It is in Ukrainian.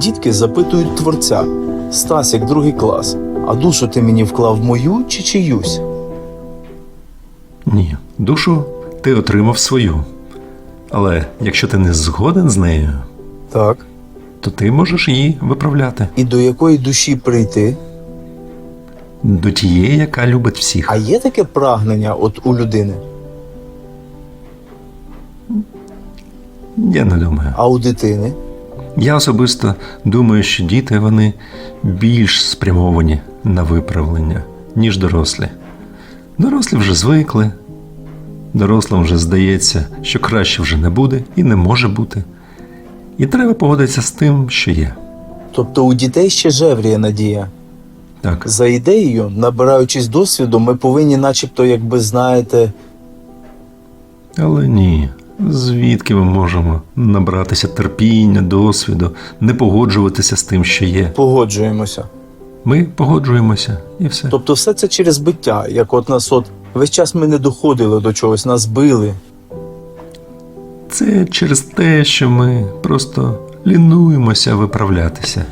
Дітки запитують творця: Стасік, другий клас, а душу ти мені вклав мою чи чиюсь? Ні, душу ти отримав свою. Але якщо ти не згоден з нею, Так. то ти можеш її виправляти І до якої душі прийти? до тієї, яка любить всіх. А є таке прагнення от у людини, Я не думаю. а у дитини? Я особисто думаю, що діти вони більш спрямовані на виправлення, ніж дорослі. Дорослі вже звикли. Дорослим вже здається, що краще вже не буде і не може бути. І треба погодитися з тим, що є. Тобто у дітей ще жевріє надія. Так, За ідеєю, набираючись досвіду, ми повинні, начебто, якби знаєте, але ні. Звідки ми можемо набратися терпіння, досвіду, не погоджуватися з тим, що є. погоджуємося. Ми погоджуємося і все. Тобто, все це через биття, як от нас от весь час ми не доходили до чогось, нас били. Це через те, що ми просто лінуємося виправлятися.